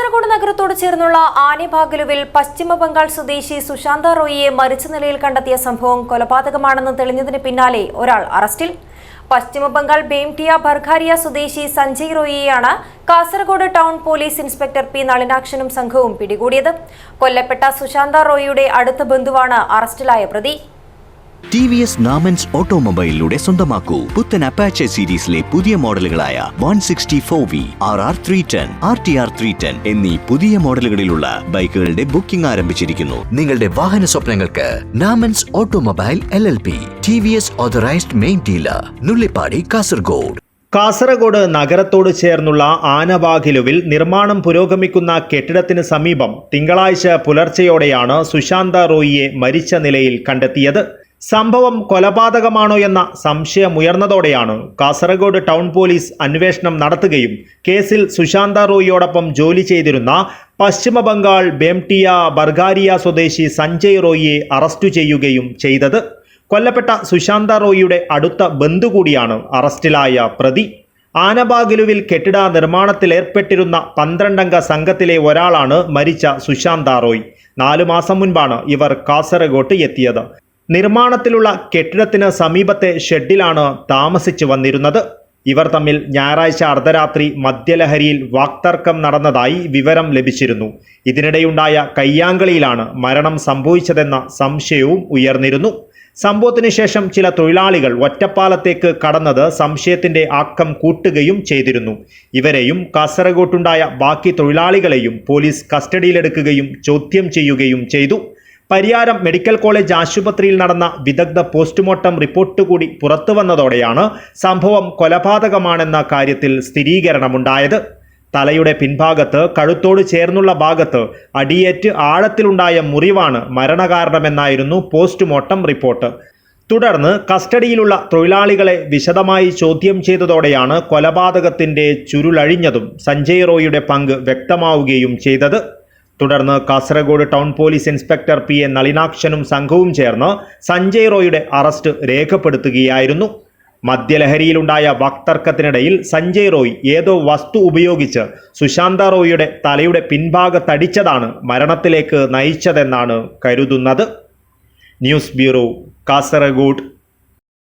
കാസർഗോഡ് നഗരത്തോട് ചേർന്നുള്ള ആനിഭാഗലുവിൽ പശ്ചിമ ബംഗാൾ സ്വദേശി സുശാന്ത റോയിയെ മരിച്ച നിലയിൽ കണ്ടെത്തിയ സംഭവം കൊലപാതകമാണെന്ന് തെളിഞ്ഞതിന് പിന്നാലെ ഒരാൾ അറസ്റ്റിൽ. പശ്ചിമ ബംഗാൾ ബേംടിയ ബർഖാരിയ സ്വദേശി Sanjay റോയിയെയാണ് Kasaragod town police inspector P നളിനാക്ഷനും സംഘവും പിടികൂടിയത്. കൊല്ലപ്പെട്ട സുശാന്ത റോയിയുടെ അടുത്ത ബന്ധുവാണ് അറസ്റ്റിലായ പ്രതി. ടി വി എസ് നാമൻസ് ഓട്ടോമൊബൈലിലൂടെ സ്വന്തമാക്കൂ. പുത്തൻ അപ്പാച്ചെ സീരീസിലെ പുതിയ മോഡലുകളായ one sixty four V R R three ten R T R three ten എന്നീ പുതിയ മോഡലുകളിലുള്ള ബൈക്കുകളുടെ ബുക്കിംഗ് ആരംഭിച്ചിരിക്കുന്നു. നിങ്ങളുടെ വാഹന സ്വപ്നങ്ങൾക്ക് Namans automobile L L P T V S authorised main dealer Nullippady Kasaragod. Kasaragod നഗരത്തോട് ചേർന്നുള്ള ആനവാഹിലുവിൽ നിർമ്മാണം പുരോഗമിക്കുന്ന കെട്ടിടത്തിന് സമീപം തിങ്കളാഴ്ച പുലർച്ചെയോടെയാണ് സുശാന്ത റോയിയെ മരിച്ച നിലയിൽ കണ്ടെത്തിയത്. സംഭവം കൊലപാതകമാണോ എന്ന സംശയമുയർന്നതോടെയാണ് കാസർഗോഡ് ടൗൺ പോലീസ് അന്വേഷണം നടത്തുകയും കേസിൽ സുശാന്ത റോയിയോടൊപ്പം ജോലി ചെയ്തിരുന്ന പശ്ചിമ ബംഗാൾ ബേംടിയ ബർഗാരിയ സ്വദേശി സഞ്ജയ് റോയിയെ അറസ്റ്റ് ചെയ്യുകയും ചെയ്തത്. കൊല്ലപ്പെട്ട സുശാന്ത റോയിയുടെ അടുത്ത ബന്ധു കൂടിയാണ് അറസ്റ്റിലായ പ്രതി. ആനബാഗിലുവിൽ കെട്ടിട നിർമ്മാണത്തിലേർപ്പെട്ടിരുന്ന പന്ത്രണ്ടംഗ സംഘത്തിലെ ഒരാളാണ് മരിച്ച സുശാന്ത റോയ്. നാലു മാസം മുൻപാണ് ഇവർ കാസർഗോട്ട് എത്തിയത്. നിർമ്മാണത്തിലുള്ള കെട്ടിടത്തിന് സമീപത്തെ ഷെഡിലാണ് താമസിച്ചു വന്നിരുന്നത്. ഇവർ തമ്മിൽ ഞായറാഴ്ച അർദ്ധരാത്രി മദ്യലഹരിയിൽ വാക്തർക്കം നടന്നതായി വിവരം ലഭിച്ചിരുന്നു. ഇതിനിടെയുണ്ടായ കയ്യാങ്കളിയിലാണ് മരണം സംഭവിച്ചതെന്ന സംശയവും ഉയർന്നിരുന്നു. സംഭവത്തിന് ശേഷം ചില തൊഴിലാളികൾ ഒറ്റപ്പാലത്തേക്ക് കടന്നത് സംശയത്തിന്റെ ആക്കം കൂട്ടുകയും ചെയ്തിരുന്നു. ഇവരെയും കാസർഗോട്ടുണ്ടായ ബാക്കി തൊഴിലാളികളെയും പോലീസ് കസ്റ്റഡിയിലെടുക്കുകയും ചോദ്യം ചെയ്യുകയും ചെയ്തു. പരിയാരം മെഡിക്കൽ കോളേജ് ആശുപത്രിയിൽ നടന്ന വിദഗ്ധ പോസ്റ്റ്മോർട്ടം റിപ്പോർട്ട് കൂടി പുറത്തു വന്നതോടെയാണ് സംഭവം കൊലപാതകമാണെന്ന കാര്യത്തിൽ സ്ഥിരീകരണമുണ്ടായത്. തലയുടെ പിൻഭാഗത്ത് കഴുത്തോട് ചേർന്നുള്ള ഭാഗത്ത് അടിയേറ്റ് ആഴത്തിലുണ്ടായ മുറിവാണ് മരണകാരണമെന്നായിരുന്നു പോസ്റ്റ്മോർട്ടം റിപ്പോർട്ട്. തുടർന്ന് കസ്റ്റഡിയിലുള്ള തൊഴിലാളികളെ വിശദമായി ചോദ്യം ചെയ്തതോടെയാണ് കൊലപാതകത്തിന്റെ ചുരുളഴിഞ്ഞതും സഞ്ജയ് റോയിയുടെ പങ്ക് വ്യക്തമാവുകയും ചെയ്തത്. തുടർന്ന് Kasaragod town police inspector P A നളിനാക്ഷനും സംഘവും ചേർന്ന് സഞ്ജയ് റോയുടെ അറസ്റ്റ് രേഖപ്പെടുത്തുകയായിരുന്നു. മദ്യലഹരിയിലുണ്ടായ വാക്തർക്കത്തിനിടയിൽ സഞ്ജയ് റോയ് ഏതോ വസ്തു ഉപയോഗിച്ച് സുശാന്ത റോയിയുടെ തലയുടെ പിൻഭാഗത്തടിച്ചതാണ് മരണത്തിലേക്ക് നയിച്ചതെന്നാണ് കരുതുന്നത്. News bureau Kasaragod.